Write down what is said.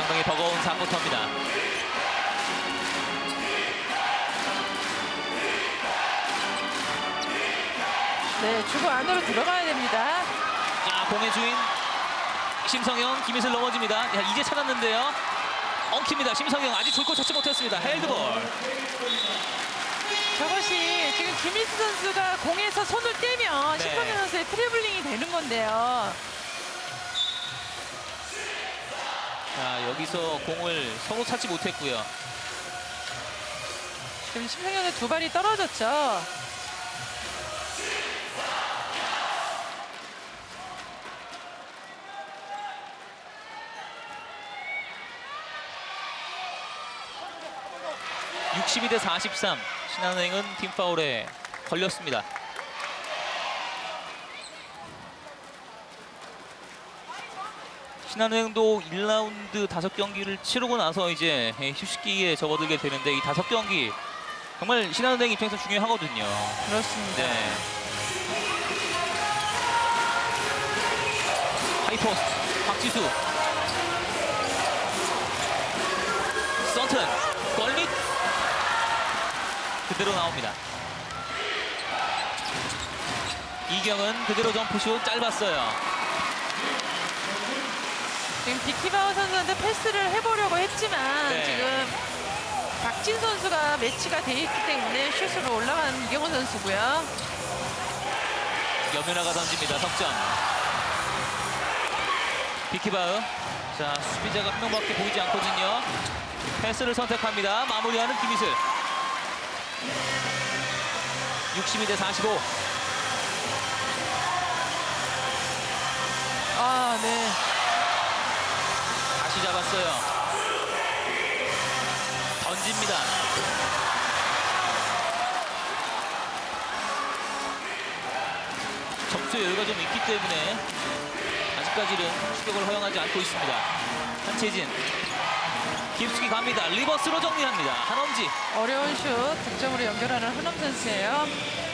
상당히 버거운 4쿼터입니다. 네, 주고 안으로 들어가야 됩니다. 자, 공의 주인 심성영, 김희슬 넘어집니다. 야, 이제 찾았는데요. 엉킵니다. 심성영 아직 줄곧 찾지 못했습니다. 헤일드볼. 저것이 지금 김일수 선수가 공에서 손을 떼면 네. 신동현 선수의 트래블링이 되는 건데요. 자, 여기서 공을 서로 찾지 못했고요. 지금 심성현의 두 발이 떨어졌죠. 육 62대 43. 신한은행은 팀 파울에 걸렸습니다. 신한은행도 1라운드 다섯 경기를 치르고 나서 이제 휴식기에 접어들게 되는데 이 다섯 경기 정말 신한은행 입장에서 중요하거든요. 그렇습니다. 네. 하이포스트 박지수 썬튼 멀리 그대로 나옵니다. 이경은 그대로 점프슛 짧았어요. 지금 비키바우 선수한테 패스를 해보려고 했지만 네. 지금 박진 선수가 매치가 돼 있기 때문에 슛으로 올라간 이경호 선수고요. 염윤아가 던집니다. 석점. 비키바흐. 자, 수비자가 한 명밖에 보이지 않거든요. 패스를 선택합니다. 마무리하는 김희슬. 62대 45. 아, 네. 다시 잡았어요. 던집니다. 점수의 여유가 좀 있기 때문에 아직까지는 추격을 허용하지 않고 있습니다. 한채진. 깊숙이 갑니다. 리버스로 정리합니다. 한엄지. 어려운 슛 득점으로 연결하는 흔엄 선수예요.